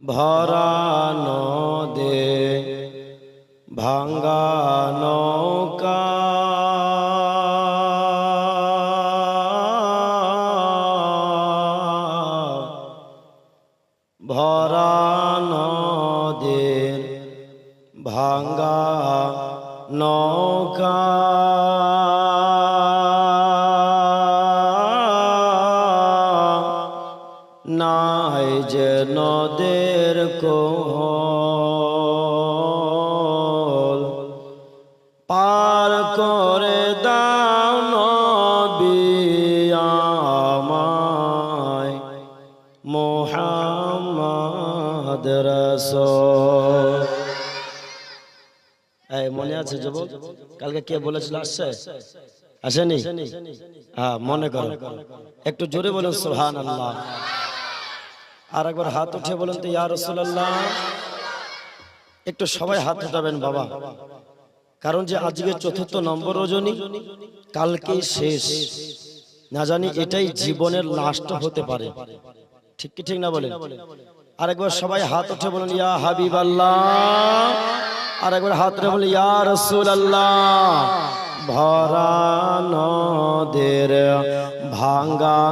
ভরা নদে ভাঙ্গা নৌকা। ভরা নদের ভাঙ্গা নৌকা। নাই যে নদের কোল পার করে দাও নবী আমায় মোহাম্মদ রসূল। এই, মনে আছে যুবক? কালকে কে বলেছিল, আসছে? আসেনি? হ্যাঁ মনে করো। একটু জোরে বলুন সুহান আল্লাহ আর একবার হাত উঠে বলুন তো, ইয়া রাসূলুল্লাহ। একটু সবাই হাত উঠাবেন, বাবা। কারণ যে আজকে চতুর্থ নম্বর রজনী, কালকে শেষ। না জানি এটাই জীবনের লাস্ট হতে পারে। ঠিক কি ঠিক না বলেন? আর একবার সবাই হাত উঠে বলুন, ইয়া হাবিব আল্লাহ আর একবার হাত উঠে বলুন, ইয়া রসুল আল্লাহ ভরা নদের ভাঙ্গা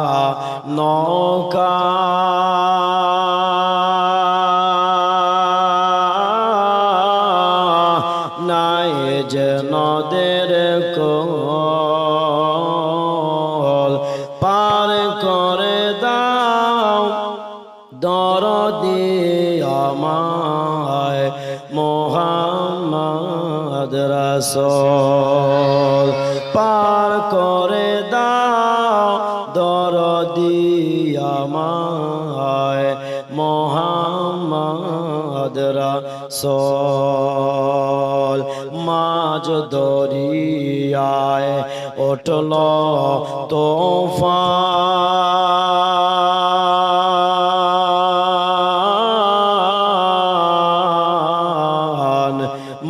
নৌকা। নাই যে নদের কোল পার করে দাও দরদি আমায় মোহাম্মদ রসল। রসল মাঝ দরিয়ায় ওঠল তোফান।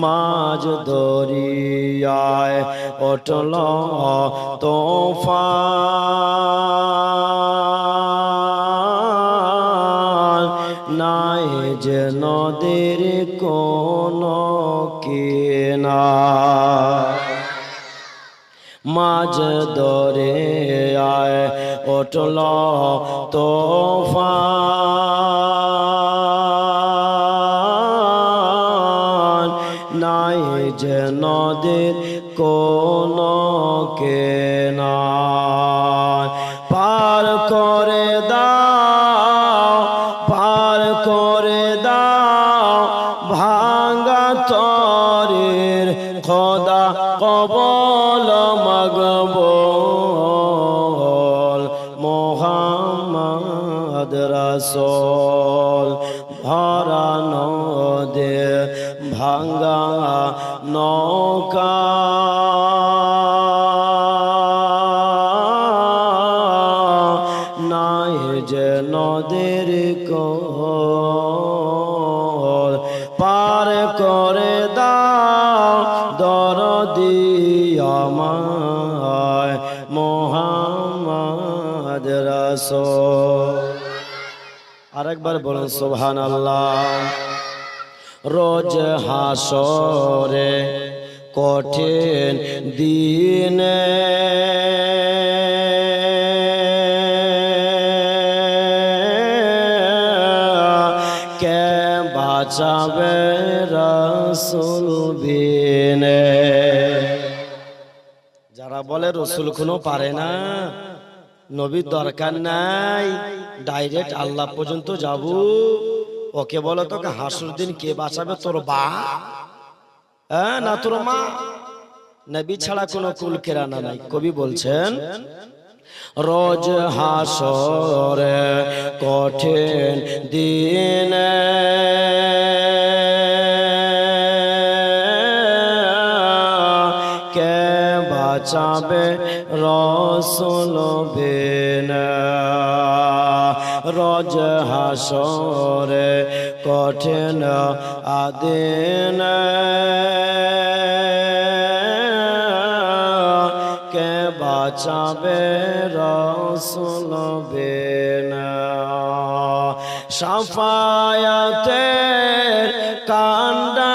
মাঝ দরিয়ায় ওঠল তোফান। মাঝ দরে আয় অটল তোফান নাই যে নদীর কোন কেনা। রসল, ভরা নদে ভাঙ্গা নৌকা। নাই যে নদের কোল, পার করে দাও দরদি আমায়। মোহাম্মদ রসল। আরেকবার বলুন সুবহান আল্লাহ রোজ হাসরে কঠিন দিনে। কে বাঁচাবে রসুল বিনে যারা বলে রসুল কোনো পারে না নবীর দরকার নাই। ডাইরেক্ট আল্লাহ পর্যন্ত যাব। ওকে বলো তোকে হাসুর দিন কে বাঁচাবে? তোর বা? হ্যাঁ না তোর মা? নবী ছাড়া কোনো কুল কেরানা নাই। কবি বলছেন, রোজ হাসরে কঠিন দিনে বাঁচাবে রসুল রজ হাসরে কঠিন আদিন। কে বাঁচাবে রসুল বিনা? সাফায়াতের কান্ডারি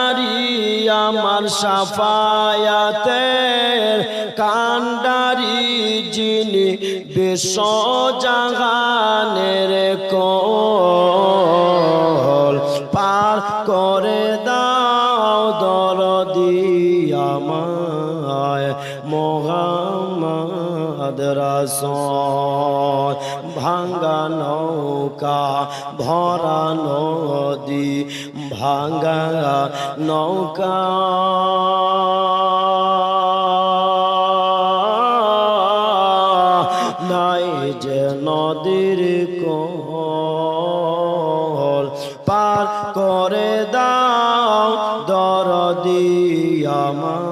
আমার সাফায়াতের কান্ডারি যিনি বিশ্ব জাগানের কল মোহাম্মদ রাসূল ভাঙ্গা নৌকা, ভরা নদী, ভাঙ্গা নৌকা। নাই যে নদীর কোল পার করে দাও দরদি আমায়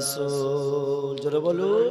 রাসূল জোরে বলুন।